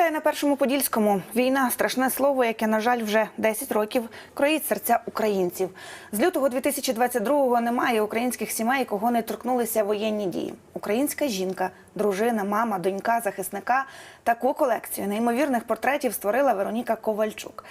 Вітаю на першому подільському. Війна страшне слово, яке, на жаль, вже 10 років кроїть серця українців. З лютого 2022-го немає українських сімей, кого не торкнулися воєнні дії. Українська жінка, дружина, мама, донька, захисника. Таку колекцію неймовірних портретів створила Вероніка Ковальчук.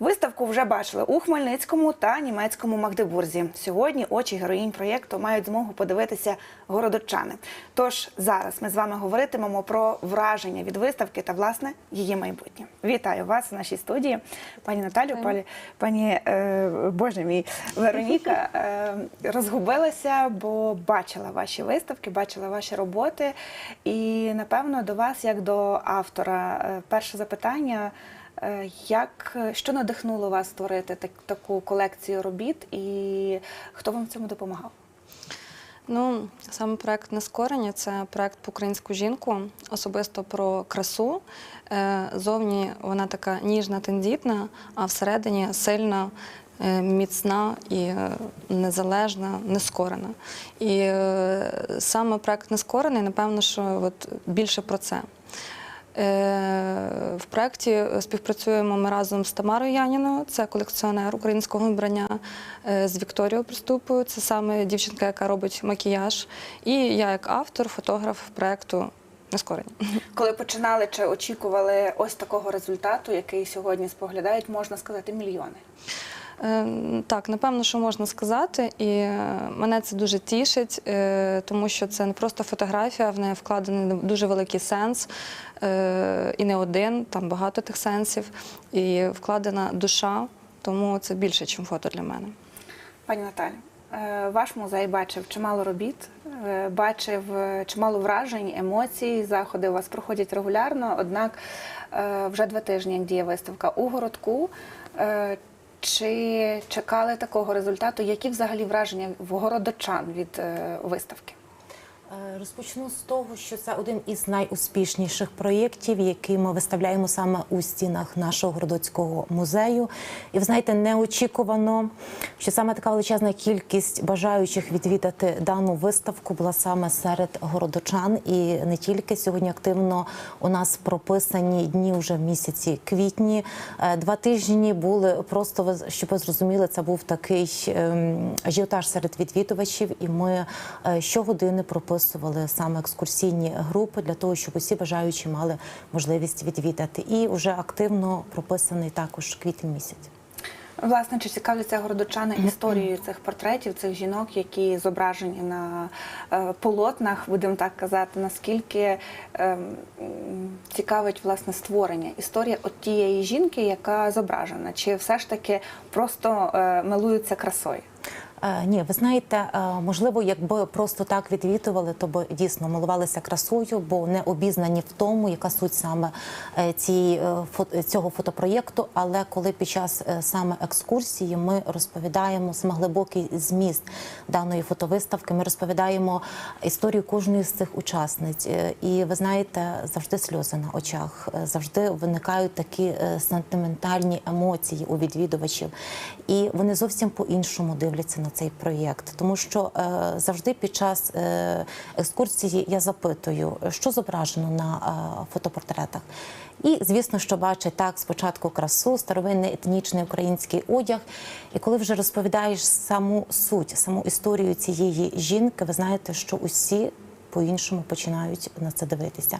Виставку вже бачили у Хмельницькому та німецькому Магдебурзі. Сьогодні очі героїнь проєкту мають змогу подивитися городочани. Тож зараз ми з вами говоритимемо про враження від виставки та власне її майбутнє. Вітаю вас в нашій студії, пані Наталю, пані, пані е, Боже мій Вероніка. Е, розгубилася, бо бачила ваші виставки, бачила ваші роботи. І напевно до вас, як до автора, е, перше запитання. Е, Як що надихнуло вас створити так, таку колекцію робіт, і хто вам в цьому допомагав? Ну, саме проект Нескорення це проект про українську жінку, особисто про красу. Е, Зовні вона така ніжна, тендітна, а всередині сильна, міцна і незалежна, нескорена. І саме проект Нескорений, напевно, що от більше про це. Е, В проєкті співпрацюємо ми разом з Тамарою Яніною, це колекціонер українського вбрання, е, з Вікторією Приступою, це саме дівчинка, яка робить макіяж. І я як автор, фотограф проєкту Нескорені. Коли починали чи очікували ось такого результату, який сьогодні споглядають, можна сказати, мільйони. Е, Так, напевно, що можна сказати, і е, мене це дуже тішить, е, тому що це не просто фотографія, в неї вкладений дуже великий сенс, і не один, там багато тих сенсів, і вкладена душа, тому це більше, ніж фото для мене. Пані Наталі, ваш музей бачив чимало робіт, бачив чимало вражень, емоцій. Заходи у вас проходять регулярно. Однак вже два тижні, діє виставка у городку. Чи чекали такого результату? Які взагалі враження в городочан від е, виставки? Е, Розпочну з того, що це один із найуспішніших проєктів, який ми виставляємо саме у стінах нашого городоцького музею. І ви знаєте, неочікувано, що саме така величезна кількість бажаючих відвідати дану виставку була саме серед городочан. І не тільки сьогодні активно у нас прописані дні вже в місяці квітні. Е, Два тижні були просто щоб ви зрозуміли, це був такий ем, ажіотаж серед відвідувачів, і ми е, щогодини прописували саме екскурсійні групи для того, щоб усі бажаючі мали можливість відвідати. І вже активно прописаний також квітень місяць. Власне, чи цікавляться городочани історією цих портретів, цих жінок, які зображені на е, полотнах, будемо так казати, наскільки е, цікавить власне створення історія от тієї жінки, яка зображена, чи все ж таки просто е, милуються красою? Е, ні, ви знаєте, е, можливо, якби просто так відвідували, то би дійсно милувалися красою, бо не обізнані в тому, яка суть саме е, цієї цього фотопроєкту. Але коли під час саме екскурсії ми розповідаємо саме глибокий зміст даної фотовиставки, ми розповідаємо історію кожної з цих учасниць. І ви знаєте, завжди сльози на очах, завжди виникають такі сентиментальні емоції у відвідувачів, і вони зовсім по-іншому дивляться на цей проєкт, тому що е, завжди під час е, екскурсії я запитую, що зображено на е, фотопортретах. І звісно, що бачить так спочатку красу, старовинний етнічний український одяг. І коли вже розповідаєш саму суть, саму історію цієї жінки, ви знаєте, що усі по-іншому починають на це дивитися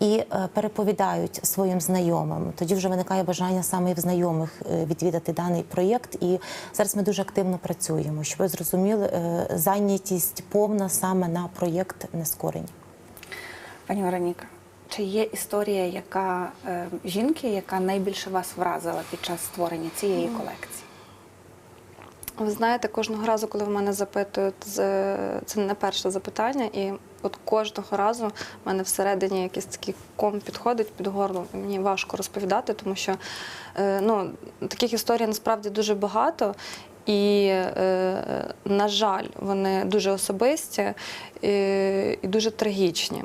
і е, переповідають своїм знайомим. Тоді вже виникає бажання саме в знайомих е, відвідати даний проєкт. І зараз ми дуже активно працюємо, щоб ви зрозуміли, е, зайнятість повна саме на проєкт нескорені. Пані Вероніка, чи є історія, яка жінки, яка найбільше вас вразила під час створення цієї колекції? Ви знаєте, кожного разу, коли в мене запитують, це не перше запитання, і от кожного разу в мене всередині якийсь такий ком підходить під горло. Мені важко розповідати, тому що е, ну, таких історій насправді дуже багато. І, е, на жаль, вони дуже особисті і, і дуже трагічні.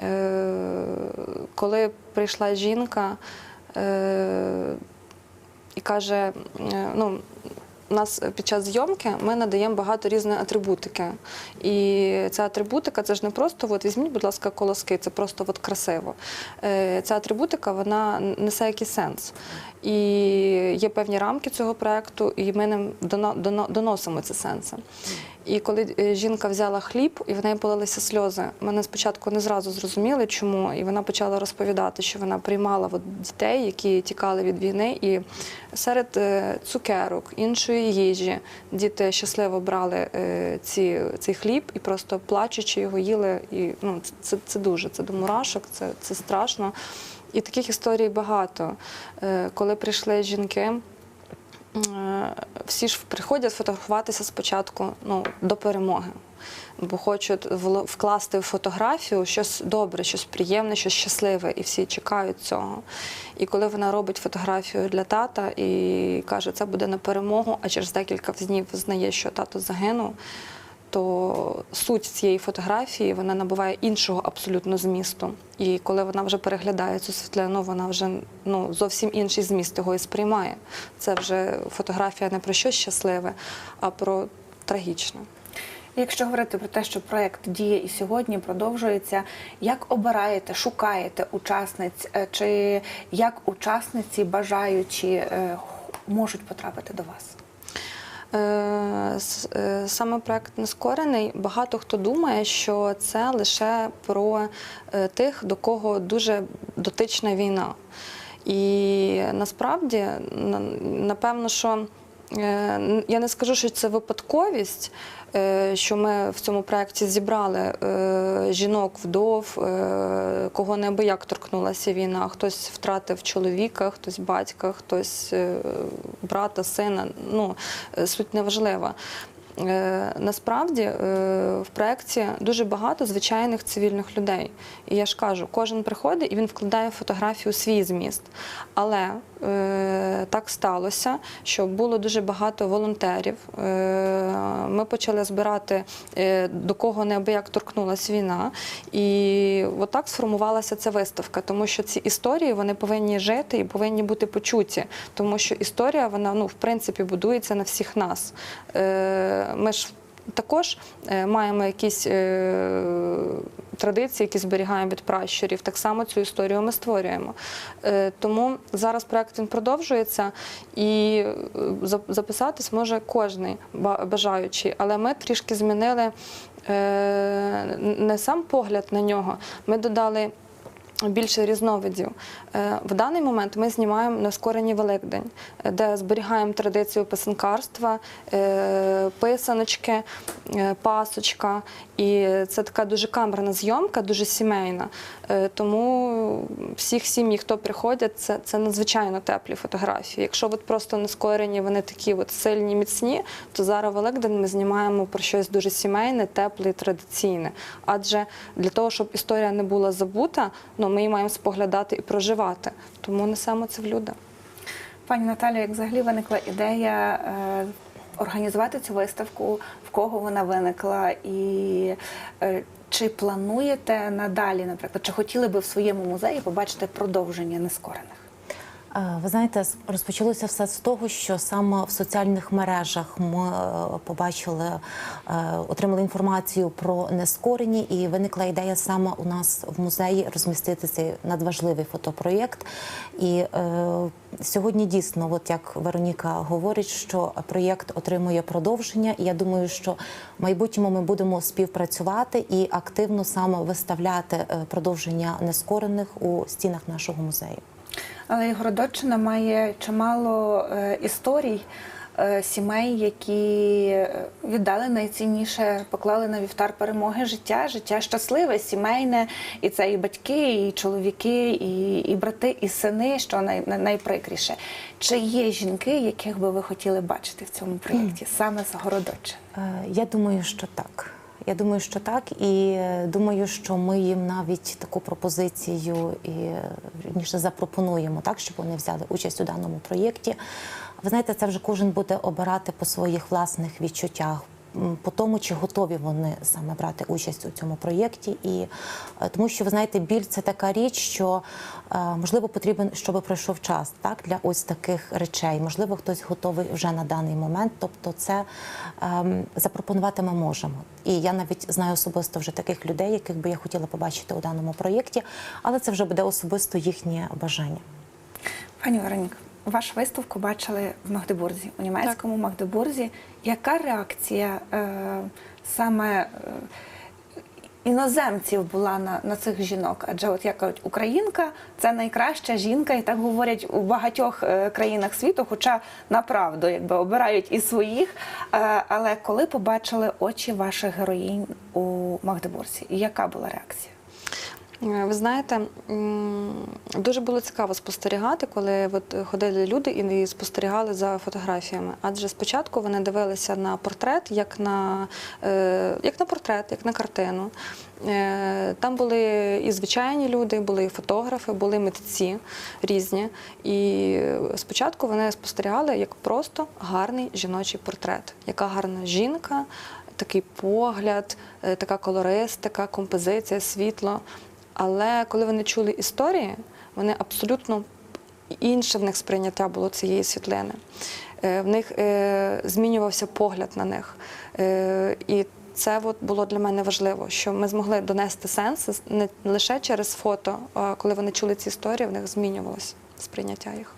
Е, коли прийшла жінка е, і каже: е, ну, у нас під час зйомки ми надаємо багато різної атрибутики. І ця атрибутика це ж не просто от візьміть, будь ласка, колоски, це просто от красиво. Е, Ця атрибутика вона несе якийсь сенс. І є певні рамки цього проекту, і ми ним доно- доно- доносимо ці сенси. І коли е, жінка взяла хліб і в неї полилися сльози, мене спочатку не зразу зрозуміли, чому. І вона почала розповідати, що вона приймала от дітей, які тікали від війни, і серед е, цукерок, іншої їжі діти щасливо брали е, ці, цей хліб і просто плачучи його їли. І ну, це- це, це дуже це до мурашок, це, це страшно. І таких історій багато. Е, Коли прийшли жінки. Е, всі ж приходять фотографуватися спочатку ну, до перемоги, бо хочуть вкласти в фотографію щось добре, щось приємне, щось щасливе, і всі чекають цього. І коли вона робить фотографію для тата і каже, це буде на перемогу, а через декілька днів знає, що тато загинув. То суть цієї фотографії вона набуває іншого абсолютно змісту. І коли вона вже переглядає цю світлину, вона вже ну зовсім інший зміст його і сприймає. Це вже фотографія не про щось щасливе, а про трагічне. Якщо говорити про те, що проект діє і сьогодні продовжується, як обираєте, шукаєте учасниць, е, чи як учасниці бажаючі е, можуть потрапити до вас? Е, е, Саме проект Нескорений. Багато хто думає, що це лише про е, тих, до кого дуже дотична війна. І насправді, напевно, що я не скажу, що це випадковість, е, що ми в цьому проєкті зібрали е, жінок, вдов, е, кого неабияк торкнулася війна. Хтось втратив чоловіка, хтось батька, хтось е, брата, сина. Ну, е, суть неважлива. Е, Насправді е, в проєкті дуже багато звичайних цивільних людей. І я ж кажу, кожен приходить і він вкладає фотографію у свій зміст. Але е, так сталося, що було дуже багато волонтерів. Е, Ми почали збирати е, до кого неабияк торкнулася війна. І отак сформувалася ця виставка, тому що ці історії вони повинні жити і повинні бути почуті, тому що історія вона ну в принципі будується на всіх нас. Е, Ми ж також е, маємо якісь е, традиції, які зберігаємо від пращурів. Так само цю історію ми створюємо. Е, Тому зараз проект він продовжується і записатись може кожний ба- бажаючий, але ми трішки змінили не сам погляд на нього. Ми додали. Більше різновидів. Е, В даний момент ми знімаємо нескорені Великдень, е, де зберігаємо традицію писанкарства, е, писаночки, пасочка. І це така дуже камерна зйомка, дуже сімейна. Тому всіх сім'ї, хто приходять, це, це надзвичайно теплі фотографії. Якщо от просто нескорені, вони такі от сильні, міцні, то зараз Великдень ми знімаємо про щось дуже сімейне, тепле і традиційне. Адже для того, щоб історія не була забута, ну ми її маємо споглядати і проживати. Тому несемо це в люди. Пані Наталі, як взагалі виникла ідея е, організувати цю виставку, в кого вона виникла, і е, чи плануєте надалі, наприклад, чи хотіли би в своєму музеї побачити продовження нескорених? Ви знаєте, розпочалося все з того, що саме в соціальних мережах ми е, побачили, е, отримали інформацію про нескорені, і виникла ідея саме у нас в музеї розмістити цей надважливий фотопроєкт. І е, сьогодні дійсно, от як Вероніка говорить, що проєкт отримує продовження. І я думаю, що в майбутньому ми будемо співпрацювати і активно саме виставляти е, продовження нескорених у стінах нашого музею. Але Городоччина має чимало е, історій е, сімей, які е, віддали найцінніше, поклали на вівтар перемоги життя, життя щасливе, сімейне, і це і батьки, і чоловіки, і, і брати, і сини, що най, най- найприкріше. Чи є жінки, яких би ви хотіли бачити в цьому проєкті, саме з Городоччини? Я думаю, що так. Я думаю, що так, і е, думаю, що ми їм навіть таку пропозицію і ніж запропонуємо так, щоб вони взяли участь у даному проєкті. Ви знаєте, це вже кожен буде обирати по своїх власних відчуттях. По тому, чи готові вони саме брати участь у цьому проєкті. І е, тому, що ви знаєте, біль це така річ, що е, можливо потрібен, щоб пройшов час так для ось таких речей. Можливо, хтось готовий вже на даний момент. Тобто, це ем, запропонувати ми можемо. І я навіть знаю особисто вже таких людей, яких би я хотіла побачити у даному проєкті, але це вже буде особисто їхнє бажання. Пані Веронік, вашу виставку бачили в Магдебурзі, у німецькому Магдебурзі. Яка реакція е, саме е, іноземців була на, на цих жінок? Адже, от як кажуть, українка це найкраща жінка, і так говорять у багатьох е, країнах світу, хоча направду якби обирають і своїх. Е, але коли побачили очі ваших героїнь у Магдебурзі, яка була реакція? Е, Ви знаєте, дуже було цікаво спостерігати, коли от ходили люди і спостерігали за фотографіями. Адже спочатку вони дивилися на портрет як на, е, як на портрет, як на картину. Е, Там були і звичайні люди, були і фотографи, були митці різні. І спочатку вони спостерігали як просто гарний жіночий портрет, яка гарна жінка, такий погляд, така колористика, композиція, світло. Але коли вони чули історії, вони абсолютно інше в них сприйняття було цієї світлини. Е, В них е, змінювався погляд на них. Е, І це от було для мене важливо, що ми змогли донести сенс не лише через фото, а коли вони чули ці історії, в них змінювалося сприйняття їх.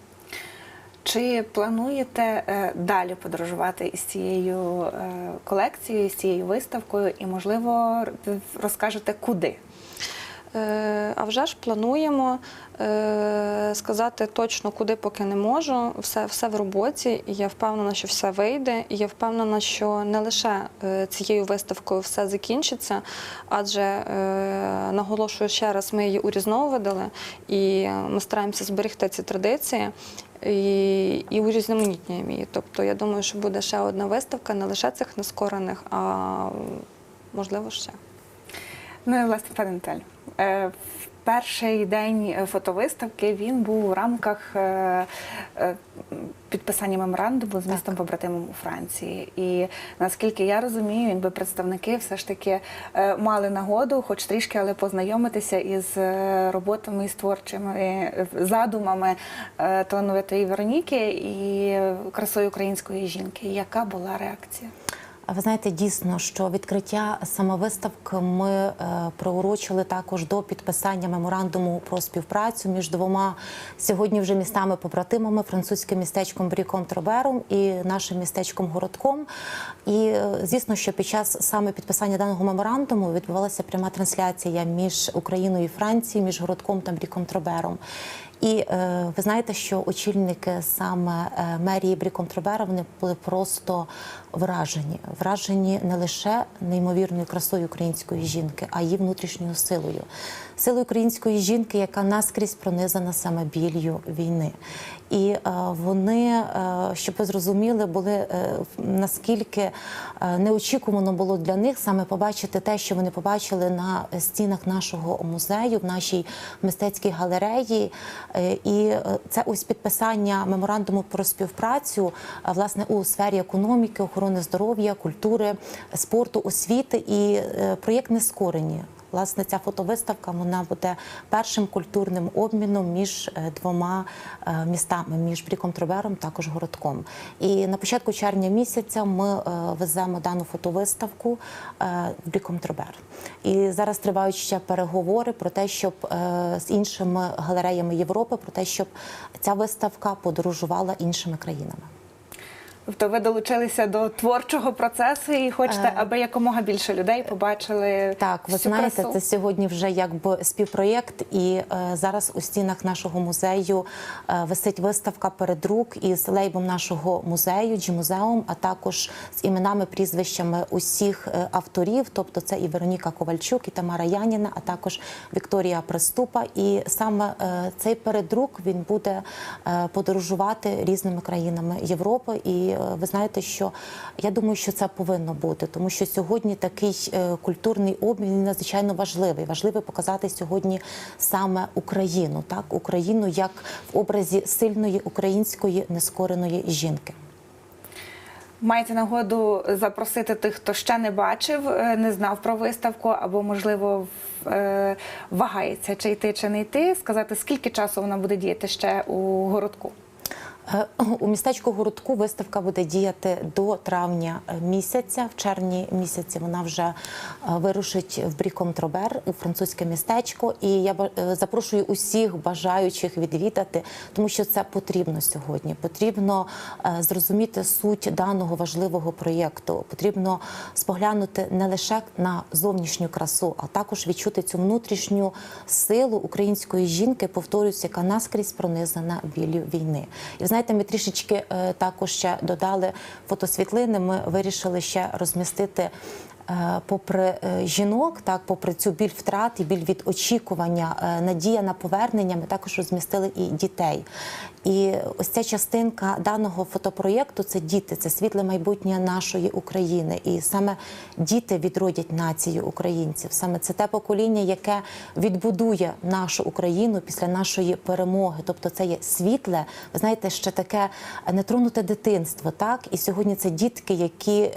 Чи плануєте далі подорожувати із цією колекцією, з цією виставкою, і можливо розкажете куди? Е, А вже ж плануємо е, сказати точно, куди поки не можу. Все, все в роботі, і я впевнена, що все вийде. І я впевнена, що не лише е, цією виставкою все закінчиться, адже наголошую ще раз, ми її урізновували, і ми стараємося зберегти ці традиції. І, і урізноманітнюємо її. Тобто, я думаю, що буде ще одна виставка, не лише цих нескорених, а можливо ще. Ну і власне, пане Наталю, е, в перший день е, фотовиставки він був у рамках е, е, підписання меморандуму з містом побратимом у Франції. І наскільки я розумію, якби представники все ж таки е, мали нагоду, хоч трішки, але познайомитися із е, роботами, з творчими е, задумами е, талановитої Вероніки і е, красою української жінки. Яка була реакція? Ви знаєте, дійсно, що відкриття самовиставки ми е, приурочили також до підписання меморандуму про співпрацю між двома сьогодні вже містами побратимами французьким містечком Бріком Тробером і нашим містечком Городком. І е, звісно, що під час саме підписання даного меморандуму відбувалася пряма трансляція між Україною і Францією, між Городком та Бріком Тробером. І е, ви знаєте, що очільники саме мерії Бріконтробера вони були просто вражені. Вражені не лише неймовірною красою української жінки, а її внутрішньою силою. Силою української жінки, яка наскрізь пронизана саме білью війни. І е, вони, е, щоб ви зрозуміли, були е, наскільки неочікувано було для них саме побачити те, що вони побачили на стінах нашого музею, в нашій мистецькій галереї. І це ось підписання меморандуму про співпрацю власне у сфері економіки, охорони здоров'я, культури, спорту, освіти і е, проєкт нескорені. Власне, ця фотовиставка вона буде першим культурним обміном між е, двома е, містами, між Бріком Тровером, також городком. І на початку червня місяця ми веземо дану фотовиставку в Бріком Тробер. І зараз тривають ще переговори про те, щоб з іншими галереями Європи, про те, щоб ця виставка подорожувала іншими країнами. Тобто ви долучилися до творчого процесу і хочете, Е. аби якомога більше людей побачили Так, ви всю знаєте, красу? це сьогодні вже якби співпроєкт, і е, зараз у стінах нашого музею е, висить виставка передрук із лейбом нашого музею, Джі-музеум, а також з іменами, прізвищами усіх е, авторів. Тобто це і Вероніка Ковальчук, і Тамара Яніна, а також Вікторія Приступа. І саме е, цей передрук він буде е, подорожувати різними країнами Європи. І е, ви знаєте, що я думаю, що це повинно бути, тому що сьогодні такий е, культурний обмін надзвичайно важливий. Важливо показати сьогодні саме Україну, так Україну як в образі сильної української нескореної жінки. маєте нагоду запросити тих, хто ще не бачив, е, не знав про виставку, або, можливо, вагається, чи йти, чи не йти, сказати, скільки часу вона буде діяти ще у городку. Е, У містечку Городку виставка буде діяти до травня місяця. В червні місяці вона вже е, вирушить в Бріком-Тробер у французьке містечко. І я е, запрошую усіх бажаючих відвідати, тому що це потрібно сьогодні. Потрібно зрозуміти суть даного важливого проєкту. Потрібно споглянути не лише на зовнішню красу, а також відчути цю внутрішню силу української жінки, повторюсь, яка наскрізь пронизана білю війни. І знаєте, ми трішечки е, також ще додали фотосвітлини. Ми вирішили ще розмістити. Е, Попри е, жінок, так попри цю біль втрат і біль від очікування, е, надія на повернення, ми також розмістили і дітей. І ось ця частинка даного фотопроєкту це діти, це світле майбутнє нашої України. І саме діти відродять націю українців. Саме це те покоління, яке відбудує нашу Україну після нашої перемоги. Тобто, це є світле, ви знаєте, ще таке нетронуте дитинство. Так і сьогодні це дітки, які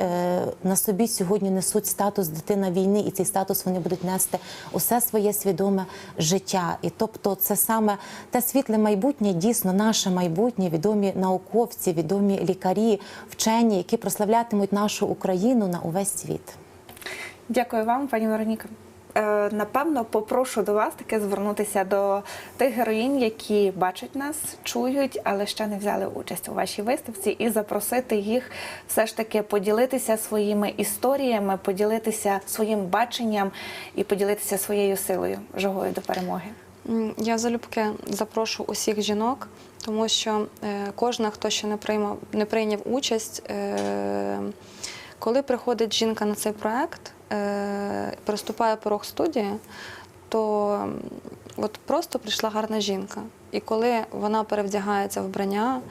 на собі сьогодні несуть статус дитина війни, і цей статус вони будуть нести усе своє свідоме життя. І тобто, це саме те світле майбутнє, дійсно наше майбутнє, відомі науковці, відомі лікарі, вчені, які прославлятимуть нашу Україну на увесь світ. Дякую вам, пані Вероніка. Е, Напевно, попрошу до вас таки звернутися до тих героїнь, які бачать нас, чують, але ще не взяли участь у вашій виставці, і запросити їх все ж таки поділитися своїми історіями, поділитися своїм баченням і поділитися своєю силою жагою до перемоги. Я залюбки запрошу усіх жінок, тому що е, кожна, хто ще не приймав, не прийняв участь, е, коли приходить жінка на цей проект, переступає порог студії, то от просто прийшла гарна жінка. І коли вона перевдягається в вбрання,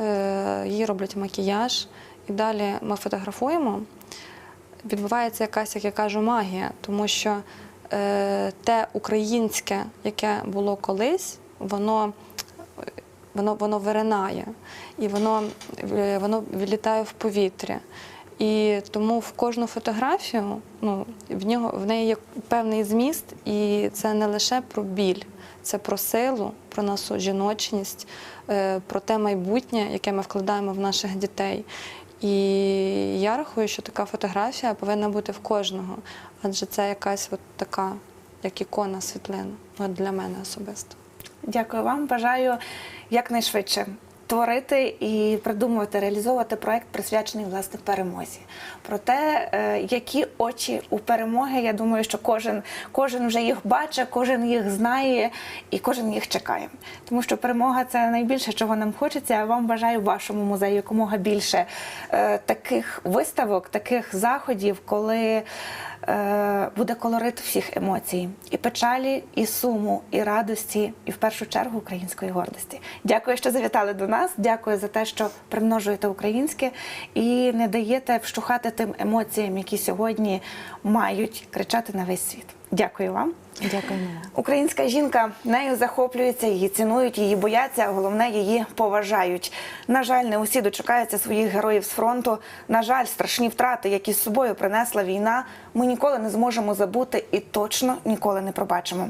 е, їй роблять макіяж, і далі ми фотографуємо, відбувається якась, як я кажу, магія, тому що е, те українське, яке було колись, воно, воно, воно виринає і воно, е, воно відлітає в повітря. І тому в кожну фотографію ну, в, нього, в неї є певний зміст, і це не лише про біль, це про силу, про нашу жіночність, е, про те майбутнє, яке ми вкладаємо в наших дітей. І я рахую, що така фотографія повинна бути в кожного, адже це якась от така, як ікона світлина, для мене особисто. Дякую вам. Бажаю якнайшвидше творити і придумувати, реалізовувати проект, присвячений власне перемозі. Про те, е, які очі у перемоги, я думаю, що кожен, кожен вже їх бачить, кожен їх знає і кожен їх чекає. Тому що перемога це найбільше, чого нам хочеться. А вам бажаю вашому музеї якомога більше е, таких виставок, таких заходів, коли е, буде колорит всіх емоцій: і печалі, і суму, і радості, і в першу чергу української гордості. Дякую, що завітали до нас. Дякую за те, що примножуєте українське і не даєте вщухати тим емоціям, які сьогодні мають кричати на весь світ. Дякую вам. Дякуємо. Українська жінка нею захоплюється, її цінують, її бояться, а головне її поважають. На жаль, не усі дочекаються своїх героїв з фронту. На жаль, страшні втрати, які з собою принесла війна, ми ніколи не зможемо забути і точно ніколи не пробачимо.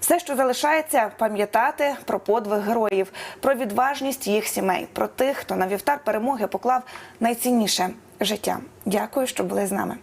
Все, що залишається, пам'ятати про подвиг героїв, про відважність їх сімей, про тих, хто на вівтар перемоги поклав найцінніше життя. Дякую, що були з нами.